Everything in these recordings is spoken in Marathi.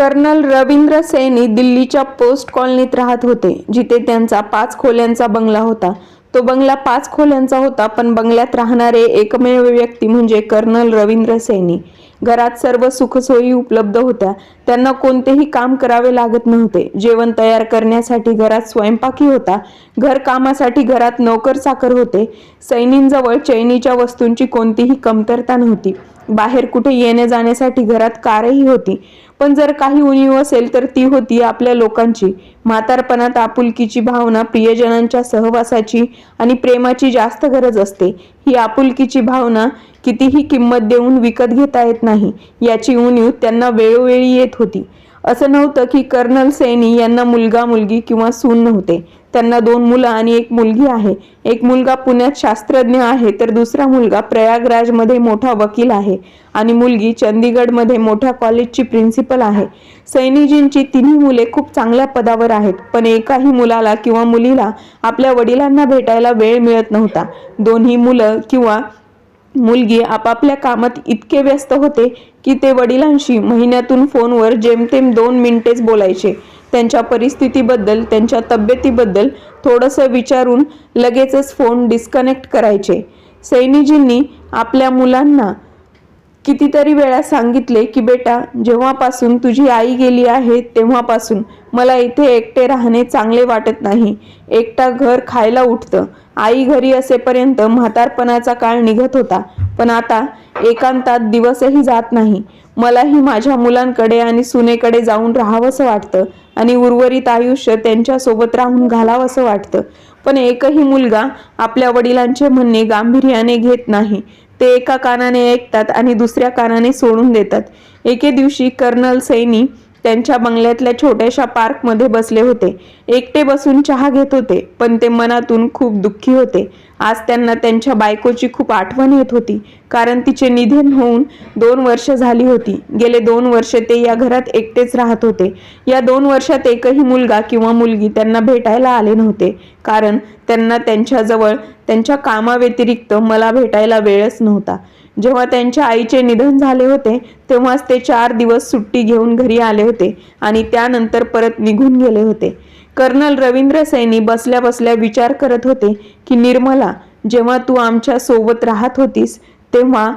कर्नल रवींद्र सैनी दिल्लीच्या पोस्ट कॉलनीत राहत होते जिथे त्यांचा पाच खोल्यांचा बंगला होता. तो बंगला पाच खोल्यांचा होता पण बंगल्यात राहणारे एकमेव व्यक्ती म्हणजे कर्नल रवींद्र सैनी. घरात सर्व सुखसोयी उपलब्ध होत्या. त्यांना कोणतेही काम करावे लागत नव्हते. जेवण तयार करण्यासाठी घरात स्वयंपाकी होता. घर कामासाठी घरात नोकर चाकर होते. सैनींजवळ चैनीच्या वस्तूंची कोणतीही कमतरता नव्हती. बाहेर कुठे येणे जाण्यासाठी घरात कारही होती. पण जर काही उणीव असेल तर ती होती आपल्या लोकांची. म्हातारपणात आपुलकीची भावना प्रियजनांच्या सहवासाची आणि प्रेमाची जास्त गरज असते. ही आपुलकीची भावना कितीही किंमत देऊन विकत घेता येत नाही. याची उणीव त्यांना वेळोवेळी येत होती. असं नव्हतं की कर्नल सैनी यांना मुलगा मुलगी किंवा सून नव्हते. त्यांना दोन मुलं आणि एक मुलगी आहे. एक मुलगा पुण्यात शास्त्रज्ञ आहे तर दुसरा मुलगा प्रयागराजमध्ये मोठा वकील आहे आणि मुलगी चंदीगडमध्ये मोठ्या कॉलेजची प्रिन्सिपल आहे. सैनीजींची तिन्ही मुले खूप चांगल्या पदावर आहेत पण एकाही मुलाला किंवा मुलीला आपल्या वडिलांना भेटायला वेळ मिळत नव्हता. दोन्ही मुलं किंवा मुलगी आपापल्या कामात इतके व्यस्त होते की ते वडिलांशी महिन्यातून फोनवर जेमतेम दोन मिनिटेच बोलायचे. त्यांच्या परिस्थितीबद्दल त्यांच्या तब्येतीबद्दल थोडंसं विचारून लगेचच फोन डिस्कनेक्ट करायचे. सैनीजींनी आपल्या मुलांना कितीतरी वेळा सांगितले की बेटा जेव्हापासून तुझी आई गेली आहे तेव्हापासून मला इथे एकटे राहणे चांगले वाटत नाही. एकटा घर खायला उठतं. आई घरी असेपर्यंत म्हातारपणाचा काळ निघत होता. पण आता एकांतात दिवसही जात नाही. मलाही माझ्या मुलांकडे आणि सुनेकडे जाऊन राहावंसं वाटतं आणि उर्वरित आयुष्य त्यांच्यासोबत राहून घालावंसं वाटतं. पण एकही मुलगा आपल्या वडिलांचे म्हणणे गांभीर्याने घेत नाही. ते एका कानाने ऐकतात आणि दुसऱ्या कानाने सोडून देतात. एके दिवशी कर्नल सैनी त्यांच्या बंगल्यातल्या छोट्याशा पार्कमध्ये बसले होते. एकटे बसून चहा घेत होते पण ते मनातून खूप दुःखी होते. आज त्यांना त्यांच्या बायकोची खूप आठवण येत होती कारण तिचे निधन होऊन दोन वर्ष झाली होती. गेले दोन वर्ष ते या घरात एकटेच राहत होते. या दोन वर्षात एकही मुलगा किंवा मुलगी त्यांना भेटायला आले नव्हते कारण त्यांना त्यांच्याजवळ त्यांच्या कामाव्यतिरिक्त मला भेटायला वेळच नव्हता. जेव्हा त्यांच्या आईचे निधन झाले होते तेव्हाच ते चार दिवस सुट्टी घेऊन घरी आले होते आणि त्यानंतर परत निघून गेले होते. कर्नल रवींद्र सैनी बसल्या बसल्या विचार करत होते की निर्मला जेव्हा तू आमच्यासोबत राहत होतीस तेव्हा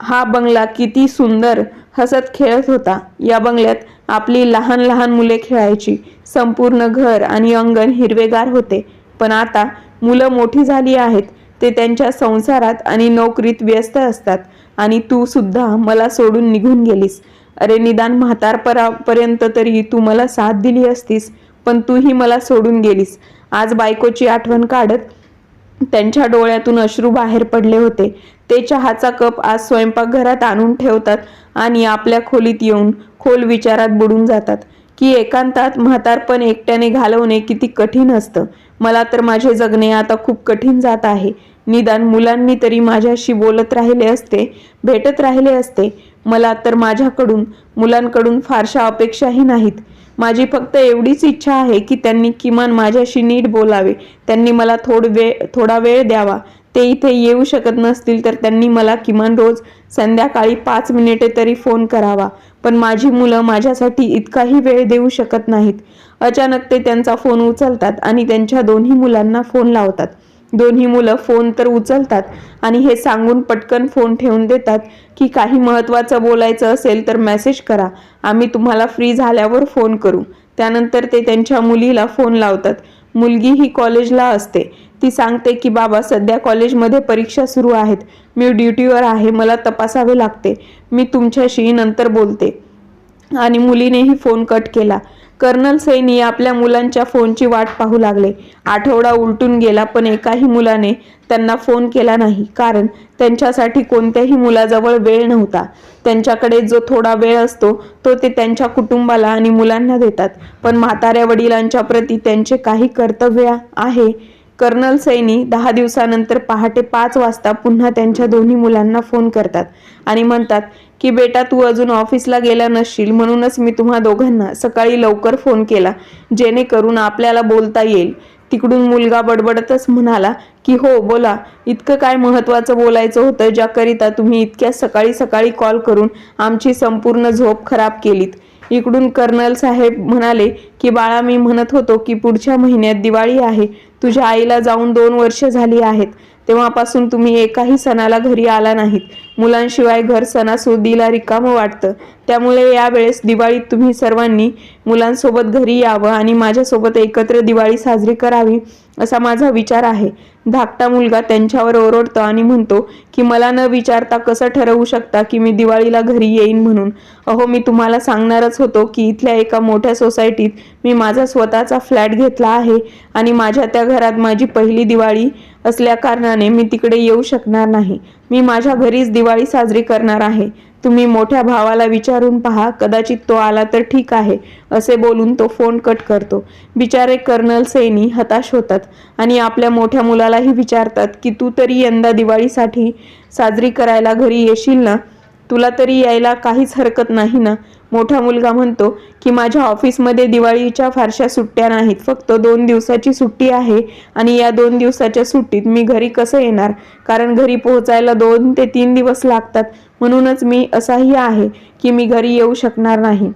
हा बंगला किती सुंदर हसत खेळत होता. या बंगल्यात आपली लहान लहान मुले खेळायची. संपूर्ण घर आणि अंगण हिरवेगार होते. पण आता मुलं मोठी झाली आहेत. ते त्यांच्या संसारात आणि नोकरीत व्यस्त असतात. आणि तू सुद्धा मला सोडून निघून गेलीस. अरे निदान म्हातारपरापर्यंत तरी तू मला साथ दिली असतीस पण तूही मला सोडून गेलीस. आज बायकोची आठवण काढत त्यांच्या डोळ्यातून अश्रू बाहेर पडले होते. ते चहाचा कप आज स्वयंपाकघरात आणून ठेवतात आणि आपल्या खोलीत येऊन खोल विचारात बुडून जातात की एकांतात म्हातारपण एकट्याने घालवणे किती कठीण असतं. मला तर माझे जगणे आता खूप कठीण जात आहे. निदान मुलांनी तरी माझ्याशी बोलत राहिले असते भेटत राहिले असते. मला तर माझ्याकडून मुलांकडून फारशा अपेक्षाही नाहीत. माझी फक्त एवढीच इच्छा आहे की त्यांनी किमान माझ्याशी नीट बोलावे. त्यांनी मला थोड वेळ थोडा वेळ द्यावा. ते इथे येऊ शकत नसतील तर त्यांनी मला किमान रोज संध्याकाळी पाच मिनिटे तरी फोन करावा. पण माझी मुलं माझ्यासाठी इतकाही वेळ देऊ शकत नाहीत. अचानक ते त्यांचा फोन उचलतात आणि त्यांच्या दोन्ही मुलांना फोन लावतात. दोन्ही मुलं फोन तर उचलतात आणि हे सांगून पटकन फोन ठेवून देतात की काही महत्त्वाचं बोलायचं असेल तर मेसेज करा. आम्ही तुम्हाला फ्री झाल्यावर फोन करू. त्यानंतर ते त्यांच्या मुलीला फोन लावतात. मुलगी ही कॉलेजला असते. ती सांगते की बाबा सध्या कॉलेजमध्ये परीक्षा सुरू आहेत. मी ड्युटीवर आहे. मला तपासावे लागते. मी तुमच्याशी नंतर बोलते. आणि मुलीनेही फोन कट केला. कर्नल सैनी आपल्या मुलांच्या फोनची वाट पाहू लागले. आठवडा उलटून गेला पण एकाही मुलाने त्यांना फोन केला नाही. कारण त्यांच्यासाठी कोणत्याही मुलाजवळ वेळ नव्हता. त्यांच्याकडे जो थोडा वेळ असतो तो ते त्यांच्या कुटुंबाला आणि मुलांना देतात. पण म्हाताऱ्या वडिलांच्या प्रती त्यांचे काही कर्तव्य आहे. कर्नल सैनी दहा दिवसानंतर पहाटे पाच वाजता पुन्हा त्यांच्या दोन्ही मुलांना फोन करतात आणि म्हणतात की बेटा तू अजून ऑफिसला गेला नसशील म्हणूनच मी तुम्हा दोघांना सकाळी लवकर फोन केला जेणेकरून आपल्याला बोलता येईल. तिकडून मुलगा बडबडतच म्हणाला की हो बोला. इतकं काय महत्त्वाचं बोलायचं होतं ज्याकरिता तुम्ही इतक्या सकाळी सकाळी कॉल करून आमची संपूर्ण झोप खराब केलीत. इकडून कर्नल साहेब म्हणाले की बाळा मी म्हणत होतो की पुढच्या महिन्यात दिवाळी आहे तुझ्या आईला जाऊन दोन वर्ष झाली आहेत. तेव्हापासून तुम्ही एकाही सणाला घरी आला नाहीत. मुलांशिवाय घर सणासुदीला रिकामं वाटतं. त्यामुळे यावेळेस दिवाळीत तुम्ही सर्वांनी मुलांसोबत घरी यावं आणि माझ्यासोबत एकत्र दिवाळी साजरी करावी असा माझा विचार आहे. धाकटा मुलगा त्यांच्यावर ओरडतो आणि म्हणतो की मला न विचारता कसं ठरवू शकता की मी दिवाळीला घरी येईन म्हणून? अहो मी तुम्हाला सांगणारच होतो की इथल्या एका मोठ्या सोसायटीत मी माझा स्वतःचा फ्लॅट घेतला आहे आणि माझ्या त्या घरात माझी पहिली दिवाळी असल्या कारणाने मी तिकडे येऊ शकणार नाही. मी माझ्या घरीच दिवाळी साजरी करणार आहे. तुम्ही मोठ्या भावाला विचारून पहा कदाचित तो आला तर ठीक आहे असे बोलून तो फोन कट करतो. बिचारे कर्नल सैनी हताश होतात आणि आपल्या मोठ्या मुलालाही विचारतात की तू तरी यंदा दिवाळीसाठी साजरी करायला घरी येशील ना? तुला तरी यायला काहीच हरकत नाही ना? मोठा मुलगा म्हणतो की माझ्या ऑफिसमध्ये दिवाळीच्या फारशा सुट्ट्या नाहीत. फक्त दोन दिवसाची सुट्टी आहे आणि या दोन दिवसाच्या सुट्टीत मी घरी कसं येणार? कारण घरी पोहोचायला दोन ते तीन दिवस लागतात. म्हणूनच मी असाही आहे की मी घरी येऊ शकणार नाही.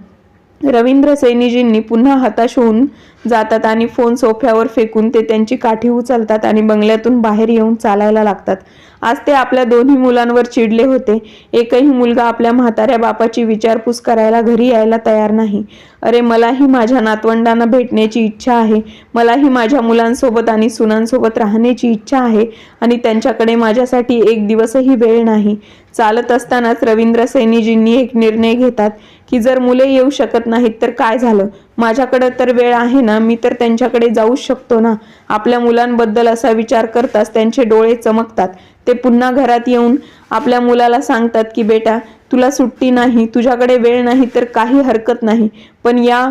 रवींद्र सैनीजींनी पुन्हा हताश होऊन जातात आणि फोन सोफ्यावर फेकून ते त्यांची काठी उचलतात आणि बंगल्यातून बाहेर येऊन चालायला लागतात. आज ते आपल्या दोन्ही मुलांवर चिडले होते. एकही मुलगा आपल्या म्हाताऱ्या बापाची विचारपूस करायला घरी यायला तयार नाही. अरे मलाही माझ्या नातवंडांना भेटण्याची इच्छा आहे. मलाही माझ्या मुलांसोबत आणि सुनांसोबत राहण्याची इच्छा आहे आणि त्यांच्याकडे माझ्यासाठी एक दिवसही वेळ नाही. चालत असतानाच रवींद्र सैनीजींनी एक निर्णय घेतात की जर मुले येऊ शकत नाहीत तर काय झालं? माझ्याकडे तर वेळ आहे ना मी तर त्यांच्याकडे जाऊ शकतो ना. आपल्या मुलांबद्दल असा विचार करताच त्यांचे डोळे चमकतात. ते पुन्हा घरात येऊन आपल्या मुलाला सांगतात की बेटा तुला सुट्टी नाही तुझ्याकडे वेळ नाही तर काही हरकत नाही. पण या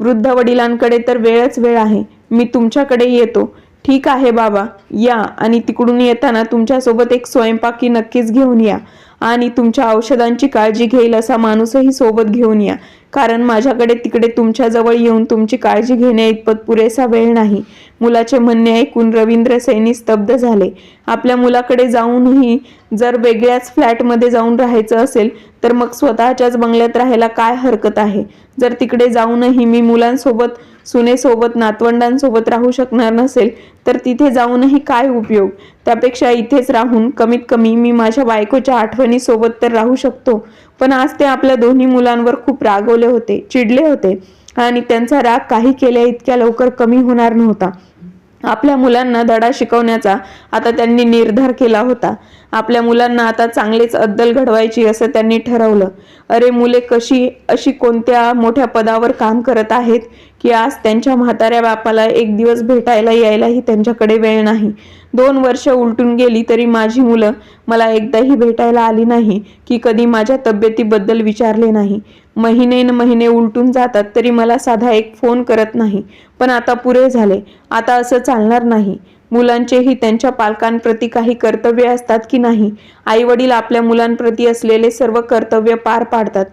वृद्ध वडिलांकडे तर वेळच वेळ आहे. मी तुमच्याकडे येतो. ठीक आहे बाबा या आणि तिकडून येताना तुमच्यासोबत एक स्वयंपाकी नक्कीच घेऊन या. आणि तुमच्या औषधांची काळजी घेईल असा माणूसही सोबत घेऊन या. कारण माझ्याकडे तिकडे तुमच्याजवळ येऊन तुमची काळजी घेण्या इतपत पुरेसा वेळ नाही. मुलाचे म्हणणे ऐकून रवींद्र सैनी स्तब्ध झाले. आपल्या मुलाकडे जाऊनही जर वेगळ्याच फ्लॅटमध्ये जाऊन राहायचं असेल तर मग स्वतःच्याच बंगल्यात राहायला काय हरकत आहे? जर तिकडे जाऊनही मी मुलांसोबत सुनेसोबत नातवंडांसोबत राहू शकणार नसेल तर तिथे जाऊनही काय उपयोग? त्यापेक्षा इथेच राहून कमीत कमी मी माझ्या बायकोच्या आठवणीसोबत तर राहू शकतो. पण आज ते आपल्या दोन्ही मुलांवर खूप रागवले होते चिडले होते आणि त्यांचा राग काही केल्या इतक्या लवकर कमी होणार नव्हता. आपल्या मुलांना धडा शिकवण्याचा आता त्यांनी निर्धार केला होता. आपल्या मुलांना आता चांगलेच अद्दल घडवायची असं त्यांनी ठरवलं. अरे मुले कशी अशी कोणत्या मोठ्या पदावर काम करत आहेत की आज त्यांच्या म्हाताऱ्या बापाला एक दिवस भेटायला यायलाही त्यांच्याकडे वेळ नाही. दोन वर्ष उलटून गेली तरी माझी मुलं मला एकदाही भेटायला आली नाही की कधी माझ्या तब्येतीबद्दल विचारले नाही. महिने न महिने उलटून जातात तरी मला साधा एक फोन करत नाही. पण आता पुरे झाले. आता असं चालणार नाही. मुलांचेही त्यांच्या पालकांप्रती काही कर्तव्य असतात की नाही? आई वडील आपल्या मुलांप्रती असलेले सर्व कर्तव्य पार पाडतात.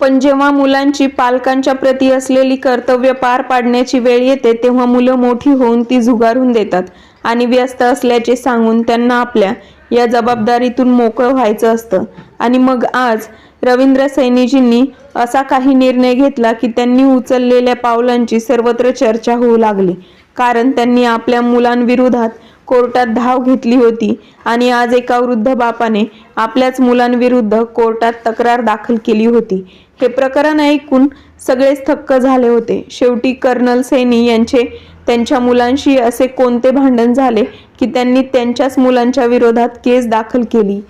पण जेव्हा मुलांची पालकांच्या प्रती असलेली कर्तव्य पार पाडण्याची वेळ येते तेव्हा मुलं मोठी होऊन ती झुगारून देतात आणि व्यस्त असल्याचे सांगून त्यांना आपल्या या जबाबदारीतून मोकळं व्हायचं असतं. आणि मग आज रवींद्र सैनीजींनी असा काही निर्णय घेतला की त्यांनी उचललेल्या पावलांची सर्वत्र चर्चा होऊ लागली. कारण त्यांनी आपल्या मुलांविरोधात कोर्टात धाव घेतली होती आणि आज एका वृद्ध बापाने आपल्याच मुलांविरुद्ध कोर्टात तक्रार दाखल केली होती. हे प्रकरण ऐकून सगळेच थक्क झाले होते. शेवटी कर्नल सैनी यांचे त्यांच्या मुलांशी असे कोणते भांडण झाले की त्यांनी त्यांच्याच मुलांच्या विरोधात केस दाखल केली?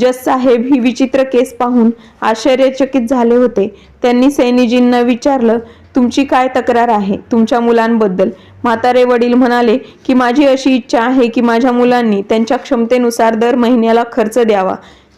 जज साहेब ही विचित्र केस पाहून आश्चर्यचकित झाले होते. त्यांनी सैनीजींना विचारलं तुमची काय तक्रार आहे? तुमच्या मुलांबद्दल. म्हातारे वडील म्हणाले की माझी अशी इच्छा आहे की माझ्या मुलांनी त्यांच्या क्षमतेनुसार दर महिन्याला खर्च द्यावा.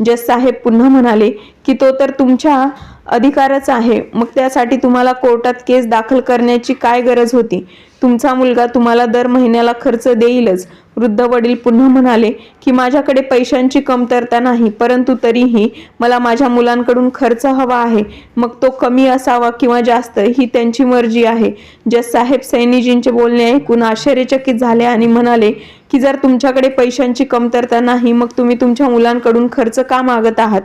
जज साहेब पुन्हा म्हणाले की तो तर तुमच्या अधिकारच आहे. मग त्यासाठी तुम्हाला कोर्टात केस दाखल करण्याची काय गरज होती? तुमचा मुलगा तुम्हाला दर महिन्याला खर्च देईलच. वृद्ध वडील पुन्हा म्हणाले की माझ्याकडे पैशांची कमतरता नाही परंतु तरीही मला माझ्या मुलांकडून खर्च हवा आहे. मग तो कमी असावा किंवा जास्त ही त्यांची मर्जी आहे. जस साहेब सैनीजींचे बोलणे ऐकून आश्चर्यचकित झाले आणि म्हणाले की जर तुमच्याकडे पैशांची कमतरता नाही मग तुम्ही तुमच्या मुलांकडून खर्च का मागत आहात?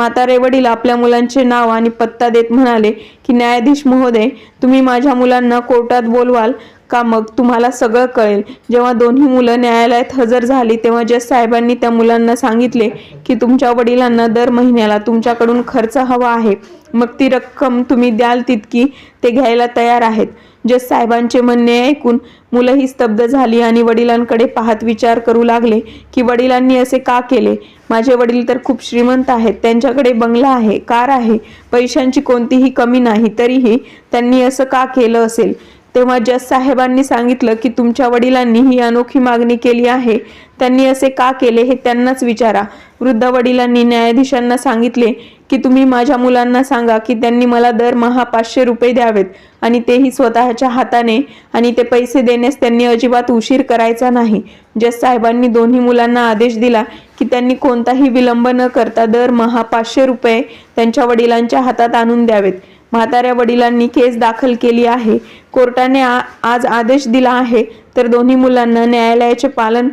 म्हातारे वडील आपल्या मुलांचे नाव आणि पत्ता देत म्हणाले की न्यायाधीश महोदय तुम्ही माझ्या मुलांना कोर्टात बोलवाल का मग? तुम्हाला सगळं कळेल. जेव्हा दोन्ही मुलं न्यायालयात हजर झाली तेव्हा जज साहेबांनी त्या मुलांना सांगितले की तुमच्या वडिलांना दर महिन्याला तुमच्याकडून खर्च हवा आहे मग ती रक्कम तुम्ही द्याल तितकी ते घ्यायला तयार आहेत. जस साहेबांचे म्हणणे ऐकून मुलंही स्तब्ध झाली आणि वडिलांकडे पाहत विचार करू लागले की वडिलांनी असे का केले? माझे वडील तर खूप श्रीमंत आहेत त्यांच्याकडे बंगला आहे कार आहे पैशांची कोणतीही कमी नाही तरीही त्यांनी असं का केलं असेल? तेव्हा जस साहेबांनी सांगितलं की तुमच्या वडिलांनी ही अनोखी मागणी केली आहे. त्यांनी असे का केले हे त्यांनाच विचारा. वृद्ध वडिलांनी न्यायाधीशांना सांगितले की तुम्ही माझ्या मुलांना सांगा की त्यांनी मला दरमहा पाचशे रुपये द्यावेत आणि तेही स्वतःच्या हाताने आणि ते पैसे देण्यास त्यांनी अजिबात उशीर करायचा नाही. जस साहेबांनी दोन्ही मुलांना आदेश दिला की त्यांनी कोणताही विलंब न करता दरमहा पाचशे रुपये त्यांच्या वडिलांच्या हातात आणून द्यावेत. म्हाताऱ्या वडिलांनी केस दाखल केली आहे. कोर्टाने आज आदेश दिला आहे. तर दोन्ही मुलांना न्यायालयाचे पालन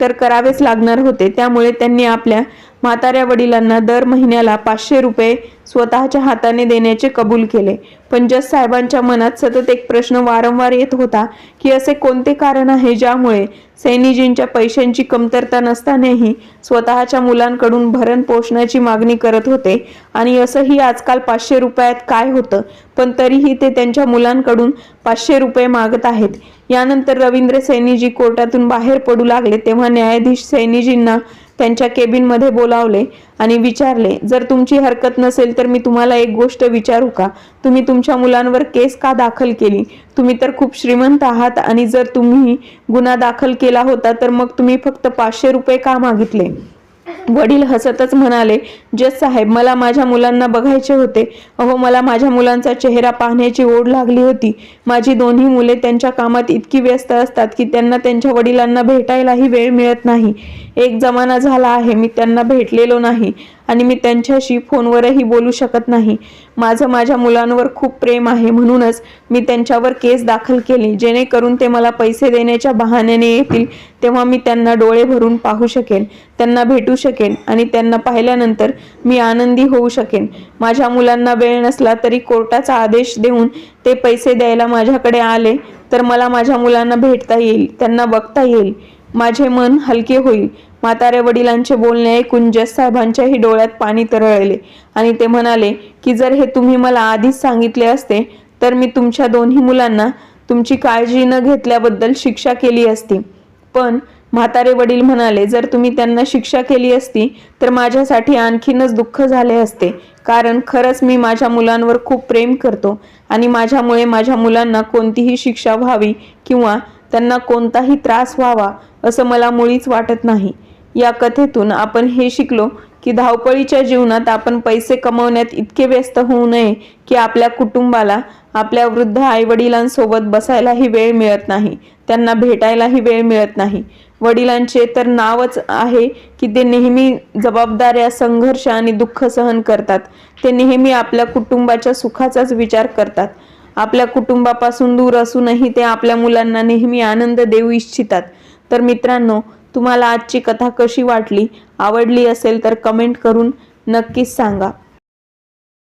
तर करावेच लागणार होते. त्यामुळे त्यांनी आपल्या म्हाताऱ्या वडिलांना दर महिन्याला पाचशे रुपये स्वतःच्या हाताने देण्याचे कबूल केले. पण जज साहेबांच्या मनात सतत एक प्रश्न वारंवार येत होता की असे कोणते कारण आहे ज्यामुळे सैनीजींच्या पैशांची कमतरता नसतानाही स्वतःच्या मुलांकडून भरण पोषणाची मागणी करत होते? आणि असंही आजकाल पाचशे रुपयात काय होतं? पण तरीही ते त्यांच्या मुलांकडून पाचशे रुपये मागत आहेत. यानंतर रवींद्र सैनीजी कोर्टातून बाहेर पडू लागले तेव्हा न्यायाधीश सैनीजींना त्यांच्या केबिनमध्ये बोलावले आणि विचारले जर तुमची हरकत नसेल तर मी तुम्हाला एक गोष्ट विचारू का? तुम्ही तुमच्या मुलांवर केस का दाखल केली? तुम्ही तर खूप श्रीमंत आहात आणि जर तुम्ही गुन्हा दाखल केला होता तर मग तुम्ही फक्त पाचशे रुपये का मागितले? वडील हसतच म्हणाले जज साहेब मला माझ्या मुलांना बघायचे होते. अहो मला माझ्या मुलांचा चेहरा पाहण्याची ओढ लागली होती. माझी दोन्ही मुले त्यांच्या कामात इतकी व्यस्त असतात की त्यांना त्यांच्या वडिलांना भेटायलाही वेळ मिळत नाही. एक जमाना झाला आहे मी त्यांना भेटलेलो नाही आणि मी त्यांच्याशी फोनवरही बोलू शकत नाही. माझं माझ्या मुलांवर खूप प्रेम आहे म्हणूनच मी त्यांच्यावर केस दाखल केली जेणेकरून ते मला पैसे देण्याच्या बहाण्याने येतील तेव्हा मी त्यांना डोळे भरून पाहू शकेन त्यांना भेटू शकेन आणि त्यांना पाहिल्यानंतर मी आनंदी होऊ शकेन. माझ्या मुलांना वेळ नसला तरी कोर्टाचा आदेश देऊन ते पैसे द्यायला माझ्याकडे आले तर मला माझ्या मुलांना भेटता येईल त्यांना बघता येईल. माझे मन हलके होईल. म्हाताऱ्या वडिलांचे बोलणे ऐकून जज साहेबांच्याही डोळ्यात पाणी तरळले आणि ते म्हणाले की जर हे तुम्ही मला आधीच सांगितले असते तर मी तुमच्या दोन्ही मुलांना तुमची काळजी न घेतल्याबद्दल शिक्षा केली असती. पण म्हातारे वडील म्हणाले जर तुम्ही त्यांना शिक्षा केली असती तर माझ्यासाठी आणखीनच दुःख झाले असते. कारण खरंच मी माझ्या मुलांवर खूप प्रेम करतो आणि माझ्यामुळे माझ्या मुलांना कोणतीही शिक्षा व्हावी किंवा त्यांना कोणताही त्रास व्हावा असं मला मुळीच वाटत नाही. या कथेतून आपण हे शिकलो की धावपळीच्या जीवनात आपण पैसे कमवण्यात इतके व्यस्त होऊ नये की आपल्या कुटुंबाला आपल्या वृद्ध आईवडिलांसोबत बसायलाही वेळ मिळत नाही त्यांना भेटायलाही वेळ मिळत नाही. वडिलांचे तर नावच आहे की ते नेहमी जबाबदाऱ्या संघर्ष आणि दुःख सहन करतात. ते नेहमी आपल्या कुटुंबाच्या सुखाचाच विचार करतात. आपल्या कुटुंबापासून दूर असूनही ते आपल्या मुलांना नेहमी आनंद देऊ इच्छितात. तर मित्रांनो तुम्हाला आजची कथा कशी वाटली? आवडली असेल तर कमेंट करून नक्कीच सांगा.